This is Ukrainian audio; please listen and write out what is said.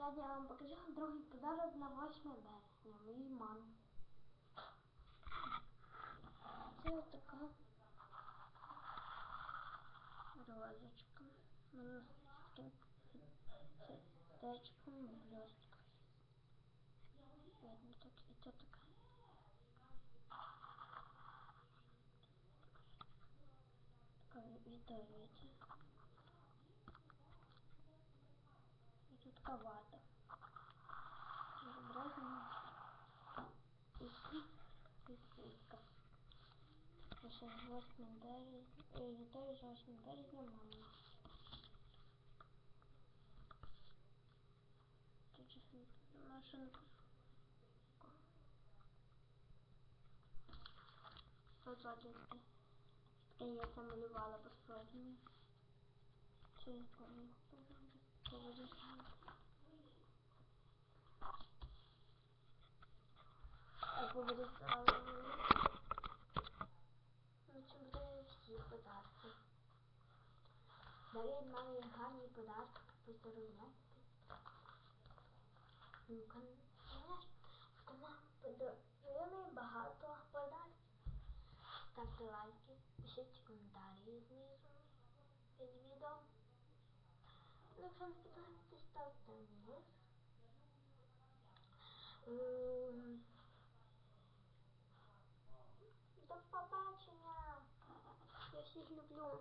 Сьогодні я вам покажу другий подарок на 8 березня моїй мамі. Це така розочка. В блістках. Видно так, і це така. Така віддається. Тут пісенька. Це ще з 8 березня. Е, з 8 березня мама. Тут же машинка. Таке я це малювала по-своєму. Це я помню. Поводи. А поводи Ну, це буде всі подарки. Дар'я мамі гарні подарки, поздоровляйте. Ну, мама подарує багато подарків. Ставте лайки, пишіть коментарі знизу під відео. Якщо не подобається, ставте вниз. Всіх люблю.